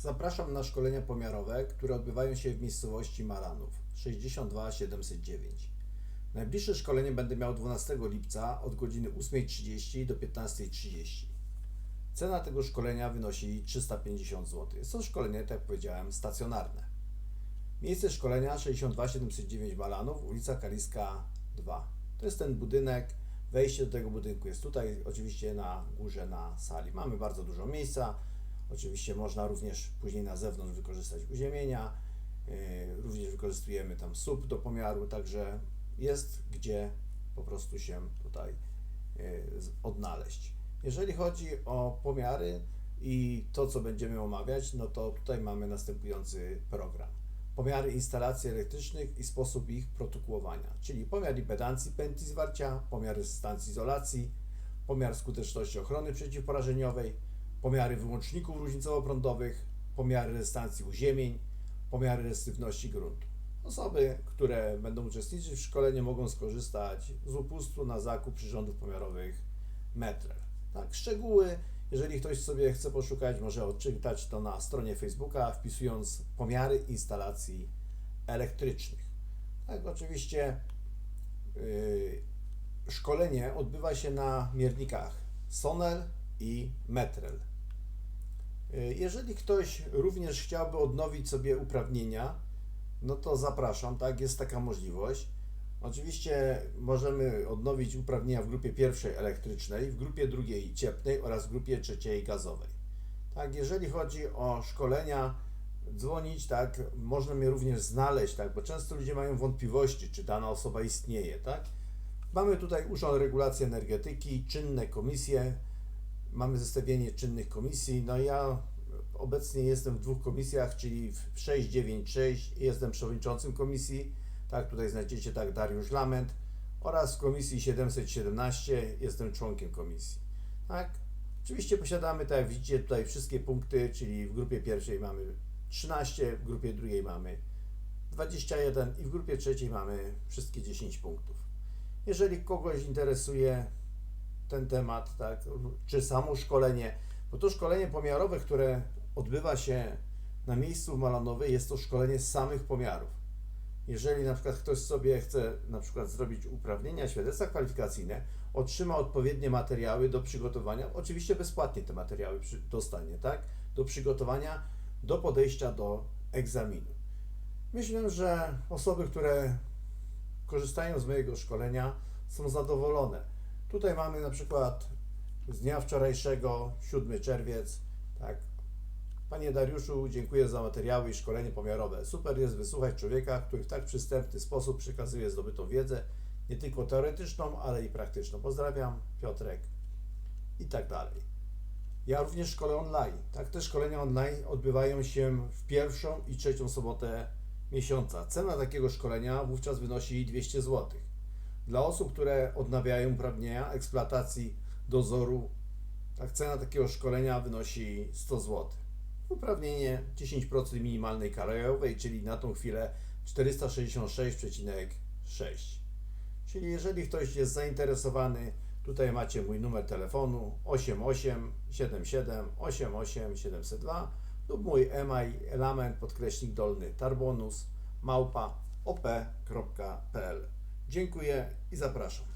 Zapraszam na szkolenia pomiarowe, które odbywają się w miejscowości Maranów 62 709. Najbliższe szkolenie będę miał 12 lipca od godziny 8.30 do 15.30. Cena tego szkolenia wynosi 350 zł. Jest to szkolenie, tak jak powiedziałem, stacjonarne. Miejsce szkolenia 62 709 Malanów, ulica Kaliska 2. To jest ten budynek. Wejście do tego budynku jest tutaj, oczywiście na górze na sali. Mamy bardzo dużo miejsca. Oczywiście można również później na zewnątrz wykorzystać uziemienia. Yy, Również wykorzystujemy tam słup do pomiaru, także jest gdzie po prostu się tutaj z- odnaleźć. Jeżeli chodzi o pomiary i to, co będziemy omawiać, no to tutaj mamy następujący program. Pomiary instalacji elektrycznych i sposób ich protokołowania, czyli pomiar impedancji pętli zwarcia, pomiar rezystancji izolacji, pomiar skuteczności ochrony przeciwporażeniowej, pomiary wyłączników różnicowo-prądowych, pomiary rezystancji uziemień, pomiary rezystywności gruntu. Osoby, które będą uczestniczyć w szkoleniu mogą skorzystać z upustu na zakup przyrządów pomiarowych Metrel. Tak, szczegóły, jeżeli ktoś sobie chce poszukać, może odczytać to na stronie Facebooka, wpisując pomiary instalacji elektrycznych. Tak, oczywiście yy, szkolenie odbywa się na miernikach Sonel i Metrel. Yy, Jeżeli ktoś również chciałby odnowić sobie uprawnienia, no to zapraszam, tak, jest taka możliwość. Oczywiście możemy odnowić uprawnienia w grupie pierwszej elektrycznej, w grupie drugiej cieplnej oraz w grupie trzeciej gazowej. Tak, jeżeli chodzi o szkolenia, dzwonić, tak, można mnie również znaleźć, tak, bo często ludzie mają wątpliwości, czy dana osoba istnieje, tak. Mamy tutaj Urząd Regulacji Energetyki, czynne komisje, mamy zestawienie czynnych komisji. No ja obecnie jestem w dwóch komisjach, czyli w 696 jestem przewodniczącym komisji, tak, tutaj znajdziecie tak Dariusz Lament oraz w komisji 717 jestem członkiem komisji. Tak, oczywiście posiadamy, tak jak widzicie tutaj wszystkie punkty, czyli w grupie pierwszej mamy 13, w grupie drugiej mamy 21 i w grupie trzeciej mamy wszystkie 10 punktów. Jeżeli kogoś interesuje ten temat, tak, czy samo szkolenie, bo to szkolenie pomiarowe, które odbywa się na miejscu w Malanowej, jest to szkolenie samych pomiarów. Jeżeli na przykład ktoś sobie chce na przykład zrobić uprawnienia, świadectwa kwalifikacyjne, otrzyma odpowiednie materiały do przygotowania, oczywiście bezpłatnie te materiały dostanie, tak, do przygotowania, do podejścia do egzaminu. Myślę, że osoby, które korzystają z mojego szkolenia, są zadowolone. Tutaj mamy na przykład z dnia wczorajszego, 7 czerwiec, tak. Panie Dariuszu, dziękuję za materiały i szkolenie pomiarowe. Super jest wysłuchać człowieka, który w tak przystępny sposób przekazuje zdobytą wiedzę, nie tylko teoretyczną, ale i praktyczną. Pozdrawiam, Piotrek i tak dalej. Ja również szkolę online. Tak, te szkolenia online odbywają się w pierwszą i trzecią sobotę miesiąca. Cena takiego szkolenia wówczas wynosi 200 zł. Dla osób, które odnawiają uprawnienia eksploatacji dozoru, tak cena takiego szkolenia wynosi 100 zł. Uprawnienie 10% minimalnej krajowej, czyli na tą chwilę 466,6. Czyli jeżeli ktoś jest zainteresowany, tutaj macie mój numer telefonu 8877 88 702 lub mój e-mail element podkreśnik dolny tarbonus małpa op.pl. Dziękuję i zapraszam.